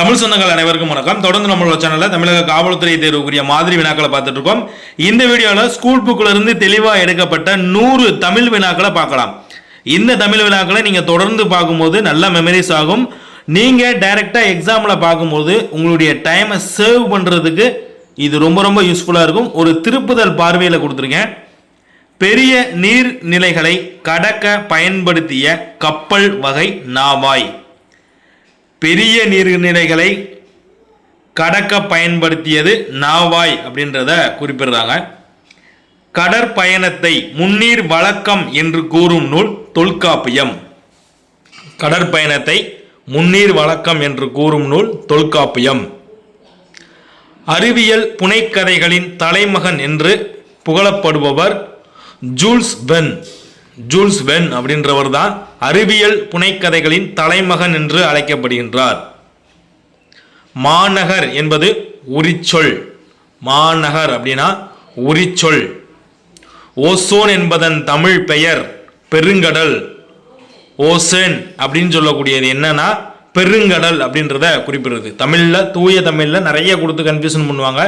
தமிழ் சொந்தங்கள் அனைவருக்கும் வணக்கம். தொடர்ந்து நம்மளோட சேனல்ல தமிழக காவல்துறை தேர்வுக்குரிய மாதிரி வினாக்களை பார்த்துட்டு இருக்கோம் இந்த வீடியோவில் ஸ்கூல் புக்ல இருந்து தெளிவாக எடுக்கப்பட்ட நூறு தமிழ் வினாக்களை பார்க்கலாம். இந்த தமிழ் வினாக்களை நீங்க தொடர்ந்து பார்க்கும்போது நல்ல மெமரிஸ் ஆகும். நீங்க டைரக்டா எக்ஸாம்ல பார்க்கும்போது உங்களுடைய டைமை சேவ் பண்றதுக்கு இது ரொம்ப ரொம்ப யூஸ்ஃபுல்லா இருக்கும். ஒரு திருப்புதல் பார்வையில் கொடுத்துருக்கேன். பெரிய நீர்நிலைகளை கடக்க பயன்படுத்திய கப்பல் வகை நாவாய். பெரிய நீர்நிலைகளை கடக்க பயன்படுத்தியது நாவாய் அப்படின்றத குறிப்பிடுறாங்க. கடற்பயணத்தை முன்னீர் வழக்கம் என்று கூறும் நூல் தொல்காப்பியம். கடற்பயணத்தை முன்னீர் வழக்கம் என்று கூறும் நூல் தொல்காப்பியம். அறிவியல் புனைக்கதைகளின் தலைமகன் என்று புகழப்படுபவர் ஜூல்ஸ் வென். ஜூல்ஸ் வென் அப்படின்றவர் தான் அறிவியல் புனைக்கதைகளின் தலைமகன் என்று அழைக்கப்படுகின்றார். மாநகர் என்பது உரிச்சொல். மாநகர் அப்படின்னா உரிச்சொல். ஓசோன் என்பதன் தமிழ் பெயர் பெருங்கடல். ஓசேன் அப்படின்னு சொல்லக்கூடியது என்னன்னா பெருங்கடல் அப்படின்றத குறிப்பிடுறது. தமிழில் தூய தமிழில் நிறைய கொடுத்து கன்ஃபியூஷன் பண்ணுவாங்க.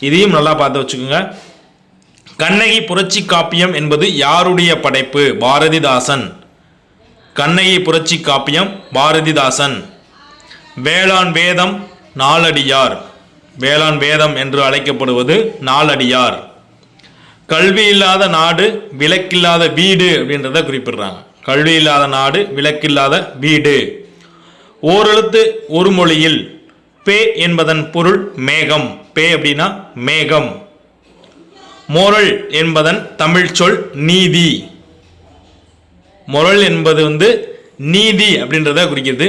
இதையும் நல்லா பார்த்து வச்சுக்கோங்க. கண்ணகி புரட்சி காப்பியம் என்பது யாருடைய படைப்பு? பாரதிதாசன். கண்ணகி புரட்சி காப்பியம் பாரதிதாசன். வேளாண் வேதம் நாலடியார். வேளாண் வேதம் என்று அழைக்கப்படுவது நாலடியார். கல்வி இல்லாத நாடு விலக்கில்லாத வீடு அப்படின்றத குறிப்பிடுறாங்க. கல்வி இல்லாத நாடு விலக்கில்லாத வீடு. ஓரெழுத்து ஒரு மொழியில் பே என்பதன் பொருள் மேகம். பே அப்படின்னா மேகம். மோரல் என்பதன் தமிழ் சொல் நீதி. மொரல் என்பது வந்து நீதி அப்படின்றத குறிக்கிறது.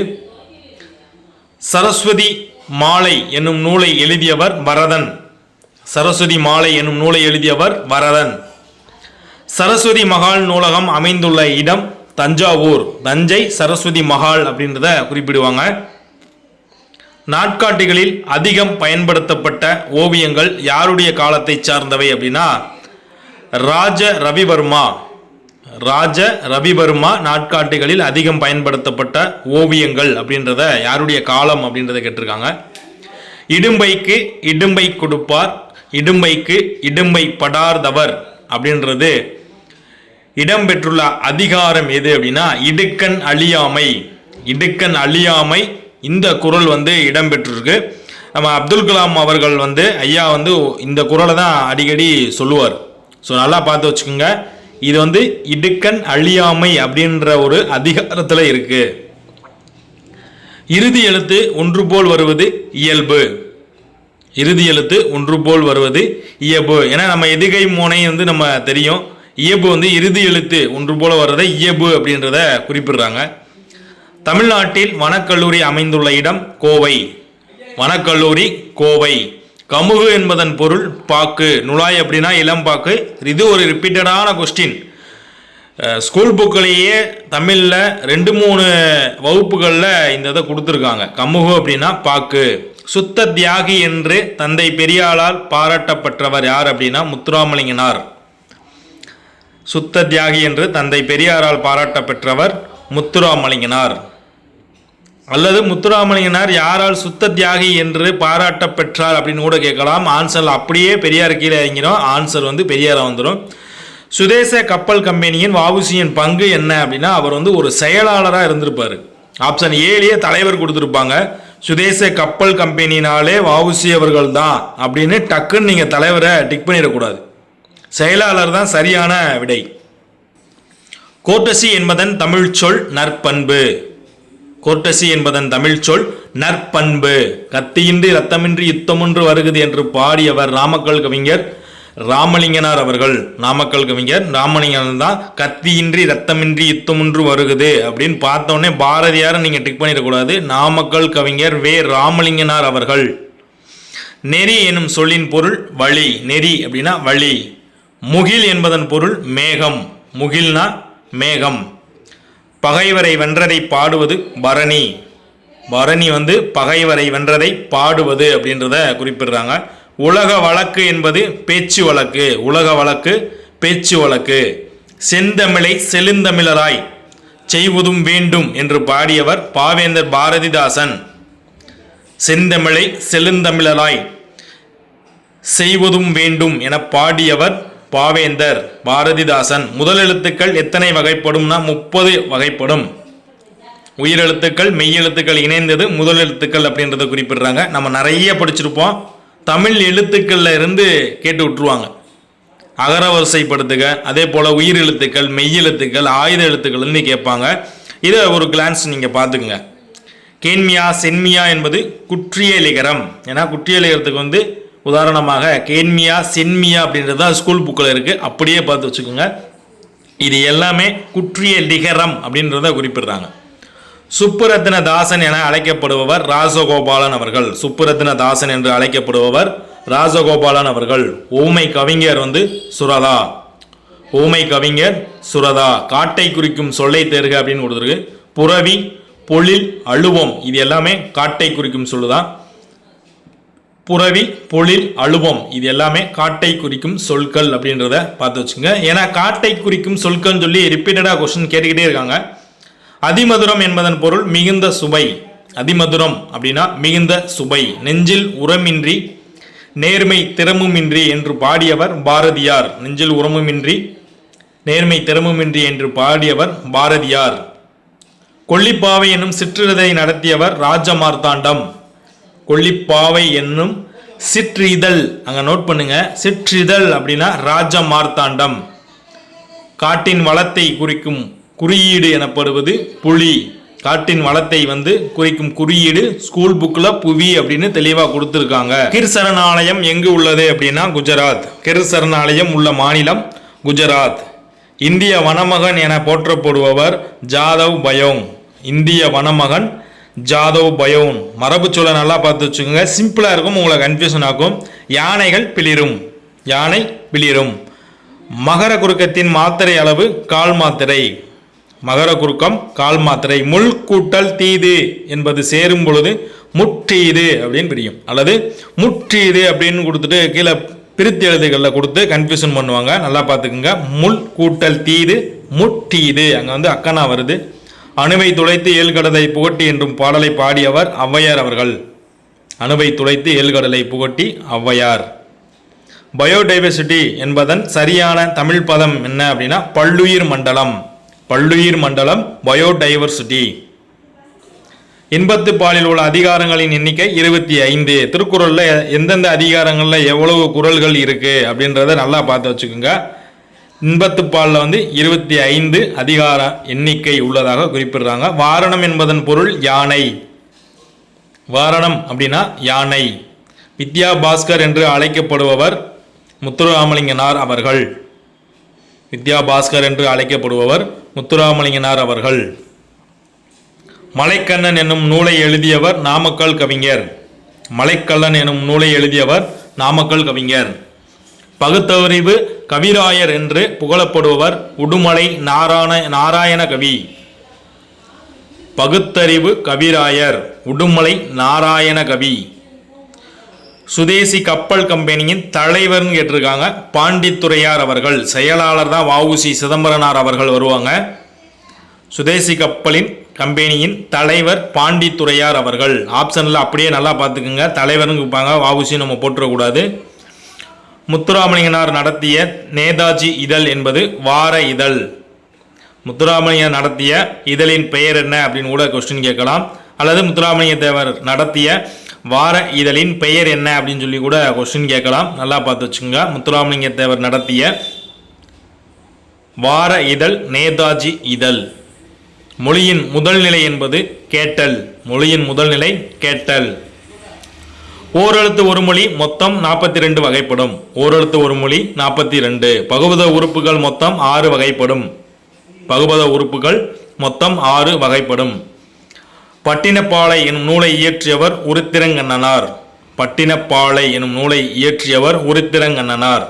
சரஸ்வதி மாலை என்னும் நூலை எழுதியவர் பரதன் சரஸ்வதி மாலை என்னும் நூலை எழுதியவர் வரதன். சரஸ்வதி மகால் நூலகம் அமைந்துள்ள இடம் தஞ்சாவூர். தஞ்சை சரஸ்வதி மகால் அப்படின்றத குறிப்பிடுவாங்க. நாட்காட்டிகளில் அதிகம் பயன்படுத்தப்பட்ட ஓவியங்கள் யாருடைய காலத்தை சார்ந்தவை அப்படின்னா ராஜ ரவிவர்மா ராஜ ரவிவர்மா நாட்காட்டிகளில் அதிகம் பயன்படுத்தப்பட்ட ஓவியங்கள் அப்படின்றத யாருடைய காலம் அப்படின்றத கேட்டிருக்காங்க. இடும்பைக்கு இடும்பை கொடுப்பார் இடும்பைக்கு இடும்பை படார்தவர் அப்படின்றது இடம்பெற்றுள்ள அதிகாரம் எது அப்படின்னா இடுக்கண் அழியாமை. இடுக்கண் அழியாமை இந்த குறள் வந்து இடம்பெற்றிருக்கு நம்ம அப்துல் கலாம் அவர்கள் வந்து ஐயா வந்து இந்த குறளை தான் அடிக்கடி சொல்லுவார். ஸோ நல்லா பார்த்து வச்சுக்கோங்க. இது வந்து இடுக்கண் அழியாமை அப்படின்ற ஒரு அதிகாரத்தில் இருக்கு. இறுதி எழுத்து ஒன்று போல் வருவது இயல்பு. இறுதி எழுத்து ஒன்று போல் வருவது இயல்பு. ஏன்னா நம்ம எதுகை மோனை வந்து நம்ம தெரியும். இயல்பு வந்து இறுதி எழுத்து ஒன்று போல வர்றதை இயல்பு அப்படின்றத குறிப்பிடுறாங்க. தமிழ்நாட்டில் வனக்கல்லூரி அமைந்துள்ள இடம் கோவை. வனக்கல்லூரி கோவை. கமுகு என்பதன் பொருள் பாக்கு. நுழாய் அப்படின்னா இளம்பாக்கு இது ஒரு ரிப்பீட்டடான கொஸ்டின் ஸ்கூல் புக்கிலேயே தமிழில் ரெண்டு மூணு வகுப்புகளில் இந்த இதை கொடுத்துருக்காங்க. கமுகு அப்படின்னா பாக்கு. சுத்த தியாகி என்று தந்தை பெரியாளால் பாராட்டப்பட்டவர் யார் அப்படின்னா முத்துராமலிங்கனார். சுத்த தியாகி என்று தந்தை பெரியாரால் பாராட்டப்பெற்றவர் முத்துராமலிங்கனார். அல்லது முத்துராமலிங்கனார் யாரால் சுத்த தியாகி என்று பாராட்ட பெற்றார் அப்படின்னு கூட கேட்கலாம். ஆன்சர் அப்படியே பெரியார் கீழே இறங்கிடும். ஆன்சர் வந்து பெரியாரை வந்துடும் சுதேச கப்பல் கம்பெனியின் வாவுசியின் பங்கு என்ன அப்படின்னா அவர் வந்து ஒரு செயலாளராக இருந்திருப்பார். ஆப்ஷன் ஏலேயே தலைவர் கொடுத்துருப்பாங்க. சுதேச கப்பல் கம்பெனினாலே வாவுசி அவர்கள் தான் அப்படின்னு டக்குன்னு நீங்கள் தலைவரை டிக் பண்ணிடக்கூடாது. செயலாளர் தான் சரியான விடை. கோட்டசி என்பதன் தமிழ் சொல் நற்பண்பு. கோட்டசி என்பதன் தமிழ் சொல் நற்பண்பு. கத்தியின்றி ரத்தமின்றி யுத்தமொன்று வருகுது என்று பாடியவர் நாமக்கல் கவிஞர் ராமலிங்கனார் அவர்கள். நாமக்கல் கவிஞர் ராமலிங்கனார் தான் கத்தியின்றி ரத்தமின்றி யுத்தமொன்று வருகுது அப்படின்னு பார்த்தோன்னே பாரதியாரை நீங்கள் டிக் பண்ணிடக்கூடாது. நாமக்கல் கவிஞர் வே. ராமலிங்கனார் அவர்கள். நெறி எனும் சொல்லின் பொருள் வழி. நெறி அப்படின்னா வழி. முகில் என்பதன் பொருள் மேகம். முகில்னா மேகம். பகைவரை வென்றதை பாடுவது பரணி. பரணி வந்து பகைவரை வென்றதை பாடுவது அப்படின்றத குறிப்பிடுறாங்க. உலக வழக்கு என்பது பேச்சு வழக்கு. உலக வழக்கு பேச்சு வழக்கு. செந்தமிழை செலுந்தமிழராய் செய்வதும் வேண்டும் என்று பாடியவர் பாவேந்திர பாரதிதாசன். செந்தமிழை செழுந்தமிழராய் செய்வதும் வேண்டும் என பாடியவர் பாவேந்தர் பாரதிதாசன். முதல் எழுத்துக்கள் எத்தனை வகைப்படும்னா முப்பது வகைப்படும். உயிரெழுத்துக்கள் மெய்யெழுத்துக்கள் இணைந்தது முதல் எழுத்துக்கள் அப்படின்றத குறிப்பிடுறாங்க. நம்ம நிறைய படிச்சிருப்போம். தமிழ் எழுத்துக்கள்ல இருந்து கேட்டு விட்டுருவாங்க. அகர வரிசைப்படுத்துக அதே போல் உயிர் எழுத்துக்கள் மெய்யெழுத்துக்கள் ஆயுத எழுத்துக்கள்னு கேட்பாங்க. இதை ஒரு கிளான்ஸ் நீங்கள் பார்த்துக்குங்க. கேன்மியா சென்மியா என்பது குற்றியலிகரம். ஏன்னா குற்றியலிகரத்துக்கு வந்து உதாரணமாக கேன்மியா சென்மியா அப்படின்றது தான் ஸ்கூல் புக்கில் இருக்குது அப்படியே பார்த்து வச்சுக்கோங்க. இது எல்லாமே குற்றிய லிகரம் அப்படின்றத குறிப்பிடுறாங்க. சுப்புரத்ன தாசன் என அழைக்கப்படுபவர் ராசகோபாலன் அவர்கள். சுப்புரத்ன தாசன் என்று அழைக்கப்படுபவர் ராசகோபாலன் அவர்கள். ஊமை கவிஞர் வந்து சுரதா. ஊமை கவிஞர் சுரதா. காட்டை குறிக்கும் சொல்லை தேர்க அப்படின்னு கொடுத்துருக்கு. புறவி பொழில் அழுவம். இது எல்லாமே காட்டை குறிக்கும் சொல்லுதான். புறவி பொழில் அழுவம் இது எல்லாமே காட்டை குறிக்கும் சொற்கள் அப்படின்றத பார்த்து வச்சுங்க ஏன்னா காட்டை குறிக்கும் சொற்கள்னு சொல்லி ரிப்பீட்டடாக கொஸ்டின் கேட்டுக்கிட்டே இருக்காங்க. அதிமதுரம் என்பதன் பொருள் மிகுந்த சுவை. அதிமதுரம் அப்படின்னா மிகுந்த சுவை. நெஞ்சில் உரமின்றி நேர்மை திறமுமின்றி என்று பாடியவர் பாரதியார். நெஞ்சில் உரமுமின்றி நேர்மை திறமுமின்றி என்று பாடியவர் பாரதியார். கொல்லிப்பாவை என்னும் சிற்றிரதை நடத்தியவர் ராஜமார்த்தாண்டம். கொல்லிப்பாவை என்னும் சிற்றிதழ் அங்க நோட் பண்ணுங்க. சிற்றிதழ் அப்படின்னா ராஜமார்த்தாண்டம் காட்டின் வளத்தை குறிக்கும் குறியீடு எனப்படுவது புலி. காட்டின் வளத்தை வந்து குறிக்கும் குறியீடு ஸ்கூல் புக்கில் புவி அப்படின்னு தெளிவாக கொடுத்துருக்காங்க. கிர் சரணாலயம் எங்கு உள்ளது அப்படின்னா குஜராத். கிர் சரணாலயம் உள்ள மாநிலம் குஜராத். இந்திய வனமகன் என போற்றப்படுபவர் ஜாதவ் பயோங். இந்திய வனமகன் ஜாதவ் பயோன். மரபு சொல்ல நல்லா பார்த்து வச்சுக்கோங்க. சிம்பிளாக இருக்கும் உங்களை கன்ஃபியூஷன் ஆகும் யானைகள் பிளிரும். யானை பிளிரும். மகர குறுக்கத்தின் மாத்திரை அளவு கால் மாத்திரை. மகர குறுக்கம் கால் மாத்திரை. முள் கூட்டல் தீது என்பது சேரும் பொழுது முற்றீது அப்படின்னு பிரியும். அல்லது முற்றீது அப்படின்னு கொடுத்துட்டு கீழே பிரித்து எழுதுகளில் கொடுத்து கன்ஃபியூஷன் பண்ணுவாங்க. நல்லா பார்த்துக்குங்க. முள் கூட்டல் தீது முற்றீது. அங்கே வந்து அக்கனா வருது. அணுவை துளைத்து ஏழ்கடலை புகட்டி என்றும் பாடலை பாடியவர் ஔவையார் அவர்கள். அணுவை துளைத்து ஏழ்கடலை புகட்டி ஔவையார். பயோடைவர்சிட்டி என்பதன் சரியான தமிழ் பதம் என்ன அப்படின்னா பல்லுயிர் மண்டலம். பல்லுயிர் மண்டலம் பயோடைவர்சிட்டி. இன்பத்து பாலில் உள்ள அதிகாரங்களின் எண்ணிக்கை இருபத்தி ஐந்து. திருக்குறளில் எந்தெந்த அதிகாரங்களில் எவ்வளவு குரல்கள் இருக்குது அப்படின்றத நல்லா பார்த்து வச்சுக்கோங்க. இன்பத்து பாலில் வந்து இருபத்தி ஐந்து அதிகார எண்ணிக்கை உள்ளதாக குறிப்பிடுறாங்க. வாரணம் என்பதன் பொருள் யானை. வாரணம் அப்படின்னா யானை. வித்யா பாஸ்கர் என்று அழைக்கப்படுபவர் முத்துராமலிங்கனார் அவர்கள். வித்யா பாஸ்கர் என்று அழைக்கப்படுபவர் முத்துராமலிங்கனார் அவர்கள். மலைக்கண்ணன் என்னும் நூலை எழுதியவர் நாமக்கல் கவிஞர். மலைக்கல்லன் என்னும் நூலை எழுதியவர் நாமக்கல் கவிஞர். பகுத்தறிவு கவிராயர் என்று புகழப்படுபவர் உடுமலை நாராயண நாராயண கவி பகுத்தறிவு கவிராயர் உடுமலை நாராயண கவி சுதேசி கப்பல் கம்பெனியின் தலைவர்னு கேட்டிருக்காங்க. பாண்டித்துரையார் அவர்கள் செயலாளர் தான் வஉசி சிதம்பரனார் அவர்கள் வருவாங்க. சுதேசி கப்பலின் கம்பெனியின் தலைவர் பாண்டித்துரையார் அவர்கள். ஆப்ஷனில் அப்படியே நல்லா பார்த்துக்குங்க. தலைவர்னு கேட்பாங்க வஉசி நம்ம போட்டுறக்கூடாது. முத்துராமலிங்கனார் நடத்திய நேதாஜி இதழ் என்பது வார இதழ். முத்துராமலிங்கர் நடத்திய இதழின் பெயர் என்ன அப்படின்னு கூட கொஸ்டின் கேட்கலாம். அல்லது முத்துராமலிங்க தேவர் நடத்திய வார இதழின் பெயர் என்ன அப்படின்னு சொல்லி கூட கொஸ்டின் கேட்கலாம். நல்லா பார்த்து வச்சுங்க முத்துராமலிங்க தேவர் நடத்திய வார இதழ் நேதாஜி இதழ். மொழியின் முதல் நிலை என்பது கேட்டல். மொழியின் முதல் நிலை கேட்டல். ஓரெழுத்து ஒரு மொழி மொத்தம் நாற்பத்தி ரெண்டு வகைப்படும் ஓரெழுத்து ஒரு மொழி நாற்பத்தி ரெண்டு பகுபத உறுப்புகள் மொத்தம் ஆறு வகைப்படும். பகுபத உறுப்புகள் மொத்தம் ஆறு வகைப்படும். பட்டினப்பாலை எனும் நூலை இயற்றியவர் உருத்திரங்கண்ணனார். பட்டினப்பாலை எனும் நூலை இயற்றியவர் உருத்திரங்கண்ணனார்.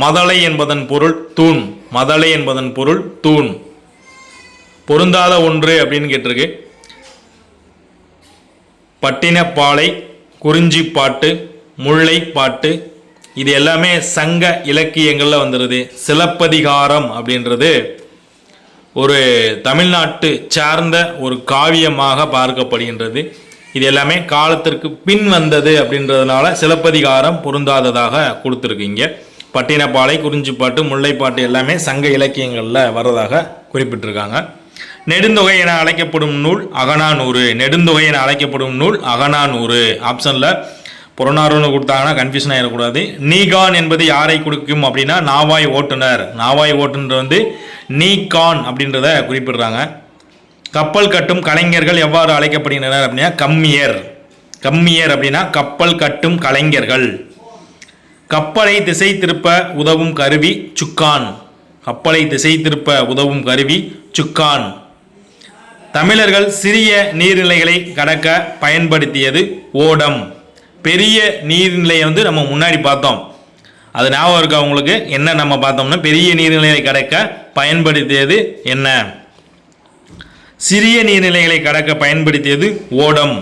மதலை என்பதன் பொருள் தூண். மதலை என்பதன் பொருள் தூண். பொருந்தாத ஒன்று அப்படின்னு கேட்டிருக்கு. பட்டினப்பாலை குறிஞ்சிப்பாட்டு முல்லைப்பாட்டு இது எல்லாமே சங்க இலக்கியங்களில் வந்துடுது சிலப்பதிகாரம் அப்படின்றது ஒரு தமிழ்நாட்டு சார்ந்த ஒரு காவியமாக பார்க்கப்படுகின்றது. இது எல்லாமே காலத்திற்கு பின் வந்தது அப்படின்றதுனால சிலப்பதிகாரம் பொருந்தாததாக கொடுத்துருக்கீங்க. பட்டினப்பாலை குறிஞ்சிப்பாட்டு முல்லைப்பாட்டு எல்லாமே சங்க இலக்கியங்களில் வர்றதாக குறிப்பிட்டிருக்காங்க. நெடுந்தொகை என அழைக்கப்படும் நூல் அகனானூறு நெடுந்தொகை என அழைக்கப்படும் நூல் அகனானூறு ஆப்ஷனில் புறநானூறு கொடுத்தாங்கன்னா கன்ஃபியூஷன் ஆகிடக்கூடாது நீகான் என்பது யாரை கொடுக்கும் அப்படின்னா நாவாய் ஓட்டுநர். நாவாய் ஓட்டுநர் வந்து நீகான் அப்படின்றத குறிப்பிடுறாங்க. கப்பல் கட்டும் கலைஞர்கள் எவ்வாறு அழைக்கப்படுகின்றனர் அப்படின்னா கம்மியர். கம்மியர் அப்படின்னா கப்பல் கட்டும் கலைஞர்கள். கப்பலை திசை திருப்ப உதவும் கருவி சுக்கான். கப்பலை திசை திருப்ப உதவும் கருவி சுக்கான். தமிழர்கள் சிறிய நீர்நிலைகளை கடக்க பயன்படுத்தியது ஓடம். பெரிய நீர்நிலையை வந்து நம்ம முன்னாடி பார்த்தோம். அது ஞாபகம் இருக்கா உங்களுக்கு? என்ன நம்ம பார்த்தோம்னா பெரிய நீர்நிலைகளை கடக்க பயன்படுத்தியது என்ன? சிறிய நீர்நிலைகளை கடக்க பயன்படுத்தியது ஓடம்.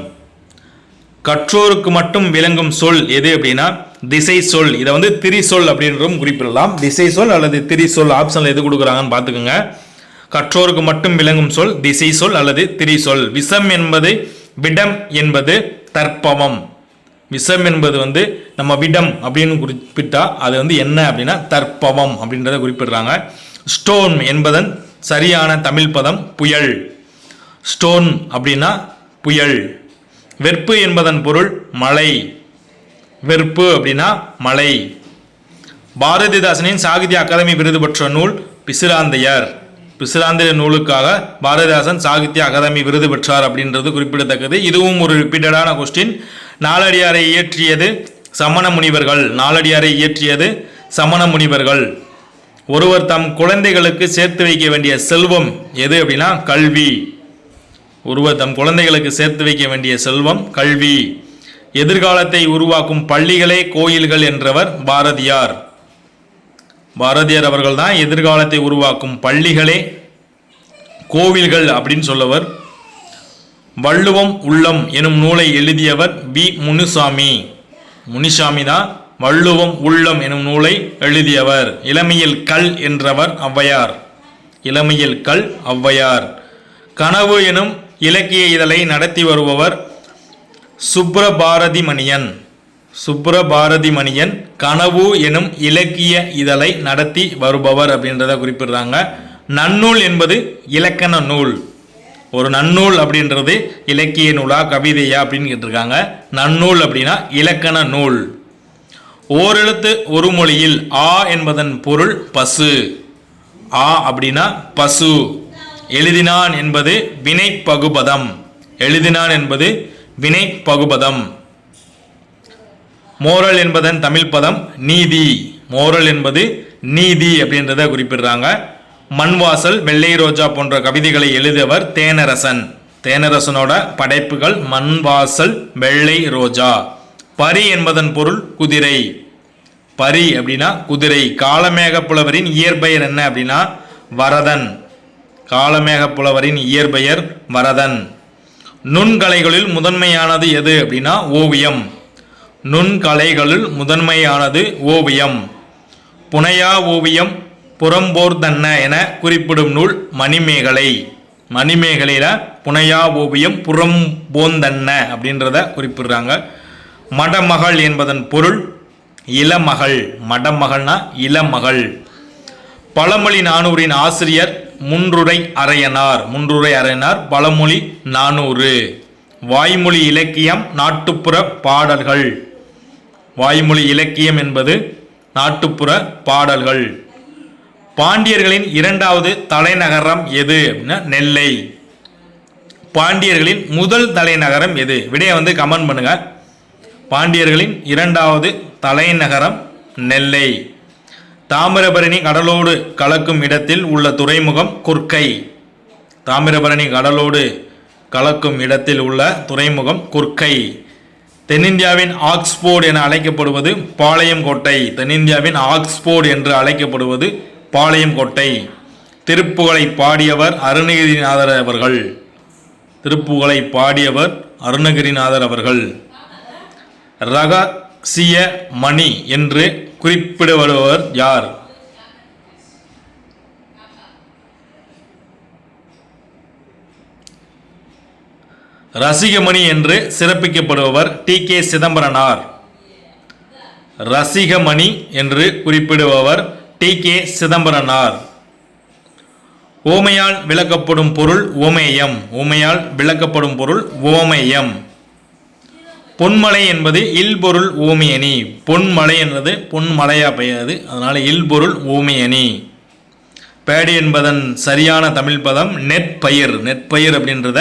கற்றோருக்கு மட்டும் விளங்கும் சொல் எது அப்படின்னா திசை சொல். இதை வந்து திரி சொல் அப்படின்றதும் குறிப்பிடலாம். திசை சொல் அல்லது திரி சொல் ஆப்ஷனில் எது கொடுக்குறாங்கன்னு பார்த்துக்கோங்க. கற்றோருக்கு மட்டும் விளங்கும் சொல் திசை சொல் அல்லது திரி சொல். விஷம் என்பது விடம் என்பது தற்பவம் விஷம் என்பது வந்து நம்ம விடம் அப்படின்னு குறிப்பிட்டா அது வந்து என்ன அப்படின்னா தற்பவம் அப்படின்றத குறிப்பிடுறாங்க. ஸ்டோன் என்பதன் சரியான தமிழ் பதம் புயல். ஸ்டோன் அப்படின்னா புயல். வெற்பு என்பதன் பொருள் மலை வெறுப்பு அப்படின்னா மலை பாரதிதாசனின் சாகித்ய அகாதமி விருது பெற்ற நூல் பிசிராந்தையர். பிசிலாந்திர நூலுக்காக பாரதிதாசன் சாகித்ய அகாதமி விருது பெற்றார் அப்படின்றது குறிப்பிடத்தக்கது. இதுவும் ஒரு ரிப்பீட்டடான கொஸ்டின் நாலடியாரை இயற்றியது சமண முனிவர்கள். நாலடியாரை இயற்றியது சமண முனிவர்கள். ஒருவர் தம் குழந்தைகளுக்கு சேர்த்து வைக்க வேண்டிய செல்வம் எது அப்படின்னா கல்வி. ஒருவர் தம் குழந்தைகளுக்கு சேர்த்து வைக்க வேண்டிய செல்வம் கல்வி. எதிர்காலத்தை உருவாக்கும் பள்ளிகளே கோயில்கள் என்றவர் பாரதியார். பாரதியார் அவர்கள் தான் எதிர்காலத்தை உருவாக்கும் பள்ளிகளே கோவில்கள் அப்படின்னு சொல்லவர். வள்ளுவம் உள்ளம் எனும் நூலை எழுதியவர் வி. முனுசாமி. முனிசாமி தான் வள்ளுவம் உள்ளம் எனும் நூலை எழுதியவர். இளமையில் கல் என்றவர் ஔவையார். இளமையில் கல் ஔவையார். கனவு எனும் இலக்கிய இதழை நடத்தி வருபவர் சுப்ரபாரதி மணியன் சுப்ரபாரதி மணியன் கனவு எனும் இலக்கிய இதழை நடத்தி வருபவர் அப்படின்றத குறிப்பிடுறாங்க. நன்னூல் என்பது இலக்கண நூல். ஒரு நன்னூல் அப்படின்றது இலக்கிய நூலா கவிதையா அப்படின்னு கேட்டிருக்காங்க. நன்னூல் அப்படின்னா இலக்கண நூல். ஓரெழுத்து ஒரு மொழியில் ஆ என்பதன் பொருள் பசு. ஆ அப்படின்னா பசு. எழுதினான் என்பது வினை பகுபதம் எழுதினான் என்பது வினை பகுபதம் மோரல் என்பதன் தமிழ் பதம் நீதி. மோரல் என்பது நீதி அப்படின்றத குறிப்பிடுறாங்க. மண்வாசல் வெள்ளை ரோஜா போன்ற கவிதைகளை எழுதியவர் தேனரசன். தேனரசனோட படைப்புகள் மண்வாசல் வெள்ளை ரோஜா. பரி என்பதன் பொருள் குதிரை. பரி அப்படின்னா குதிரை. காலமேக புலவரின் இயற்பெயர் என்ன அப்படின்னா வரதன். காலமேக புலவரின் இயற்பெயர் வரதன். நுண்கலைகளில் முதன்மையானது எது அப்படின்னா ஓவியம். நுண்கலைகளுள் முதன்மையானது ஓவியம். புனையா ஓவியம் புறம்போர்தன்ன என குறிப்பிடும் நூல் மணிமேகலை. மணிமேகலையில் புனையா ஓவியம் புறம்போந்தன்ன அப்படின்றத குறிப்பிடுறாங்க. மடமகள் என்பதன் பொருள் இளமகள். மடமகள்னா இளமகள். பழமொழி நானூரின் ஆசிரியர் முன்றுரை அறையனார். முன்றுரை அறையனார் பழமொழி நானூறு. வாய்மொழி இலக்கியம் நாட்டுப்புற பாடல்கள். வாய்மொழி இலக்கியம் என்பது நாட்டுப்புற பாடல்கள். பாண்டியர்களின் இரண்டாவது தலைநகரம் எது அப்படின்னா நெல்லை. பாண்டியர்களின் முதல் தலைநகரம் எது? விடையை வந்து கமெண்ட் பண்ணுங்க. பாண்டியர்களின் இரண்டாவது தலைநகரம் நெல்லை. தாமிரபரணி கடலோடு கலக்கும் இடத்தில் உள்ள துறைமுகம் குர்க்கை தாமிரபரணி கடலோடு கலக்கும் இடத்தில் உள்ள துறைமுகம் குர்க்கை தென்னிந்தியாவின் ஆக்ஸ்போர்டு என அழைக்கப்படுவது பாளையம் கோட்டை தென்னிந்தியாவின் ஆக்ஸ்போர்டு என்று அழைக்கப்படுவது பாளையம் கோட்டை திருப்புகழை பாடியவர் அருணகிரிநாதர் அவர்கள். திருப்புகழை பாடியவர் அருணகிரிநாதர் அவர்கள். ரகசிய மணி என்று குறிப்பிடப்படுபவர் யார்? ரசிகமணி என்று சிறப்பிக்கப்படுபவர் டி கே சிதம்பரனார். ரசிகமணி என்று குறிப்பிடுபவர் டி கே சிதம்பரனார். ஓமையால் விளக்கப்படும் பொருள் ஓமேயம். ஓமையால் விளக்கப்படும் பொருள் ஓமேயம். பொன்மலை என்பது இல்பொருள் ஓமியணி பொன்மலை என்பது பொன்மலையா பெய்யாது அதனால் இல்பொருள் ஓமியணி பேடி என்பதன் சரியான தமிழ் பதம் நெற்பயிர். நெற்பயிர் அப்படின்றத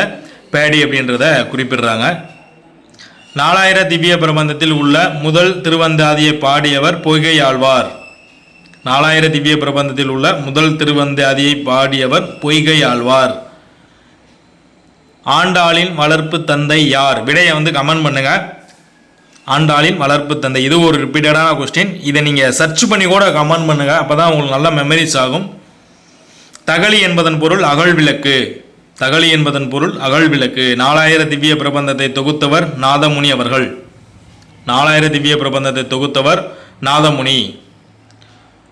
பேடி அப்படின்றத குறிப்பிடுறாங்க. நாலாயிர திவ்ய பிரபந்தத்தில் உள்ள முதல் திருவந்தாதியை பாடியவர் பொய்கை ஆழ்வார் நாலாயிர திவ்ய பிரபந்தத்தில் உள்ள முதல் திருவந்தாதியை பாடியவர் பொய்கை ஆழ்வார் ஆண்டாளின் வளர்ப்பு தந்தை யார்? விடையை வந்து கமெண்ட் பண்ணுங்க. ஆண்டாளின் வளர்ப்பு தந்தை. இது ஒரு ரிப்பீட்டடான கொஸ்டின் இதை நீங்கள் சர்ச் பண்ணி கூட கமெண்ட் பண்ணுங்க. அப்பதான் உங்களுக்கு நல்ல மெமரிஸ் ஆகும். தகளி என்பதன் பொருள் அகல் விளக்கு தகளி என்பதன் பொருள் அகல் விளக்கு. நாலாயிர திவ்ய பிரபந்தத்தை தொகுத்தவர் நாதமுனி அவர்கள். நாலாயிர திவ்ய பிரபந்தத்தை தொகுத்தவர் நாதமுனி.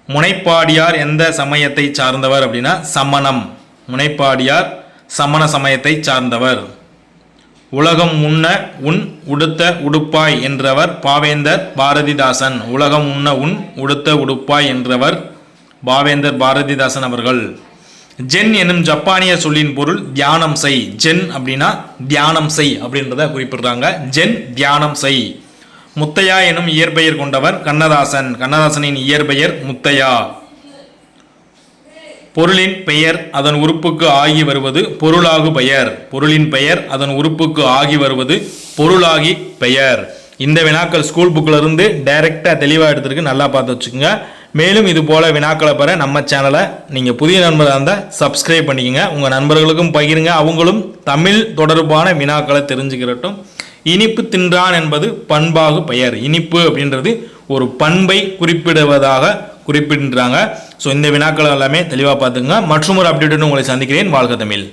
முனைப்பாடியார் எந்த சமயத்தை சார்ந்தவர் அப்படின்னா சமணம். முனைப்பாடியார் சமண சமயத்தை சார்ந்தவர். உலகம் உண்ண உன் உடுத்த உடுப்பாய் என்றவர் பாவேந்தர் பாரதிதாசன். உலகம் உண்ண உன் உடுத்த உடுப்பாய் என்றவர் பாவேந்தர் பாரதிதாசன் அவர்கள். ஜென் என்னும் ஜப்பானிய சொல்லின் பொருள் தியானம் செய். ஜென் அப்படின்னா தியானம் செய் அப்படின்றத குறிப்பிடுறாங்க. ஜென் தியானம் செய். முத்தையா எனும் இயற்பெயர் கொண்டவர் கண்ணதாசன். கண்ணதாசனின் இயற்பெயர் முத்தையா. பொருளின் பெயர் அதன் உறுப்புக்கு ஆகி வருவது பொருளாகு பெயர். பொருளின் பெயர் அதன் உறுப்புக்கு ஆகி வருவது பொருளாகி பெயர். இந்த வினாக்கள் ஸ்கூல் புக்கில் இருந்து டைரெக்டாக தெளிவாக எடுத்துருக்கு. நல்லா பார்த்து வச்சுக்கோங்க. மேலும் இது போல வினாக்களை பெற நம்ம சேனலை நீங்கள் புதிய நண்பராக இருந்தால் சப்ஸ்கிரைப் பண்ணிக்கோங்க. உங்கள் நண்பர்களுக்கும் பகிருங்க. அவங்களும் தமிழ் தொடர்பான வினாக்களை தெரிஞ்சுக்கிறட்டும். இனிப்பு தின்றான் என்பது பண்பாகு பெயர். இனிப்பு அப்படின்றது ஒரு பண்பை குறிப்பிடுவதாக குறிப்பிடுறாங்க. ஸோ இந்த வினாக்கள் எல்லாமே தெளிவாக பார்த்துங்க மற்றும் ஒரு அப்டேட்டுன்னு உங்களை சந்திக்கிறேன். வாழ்க தமிழ்.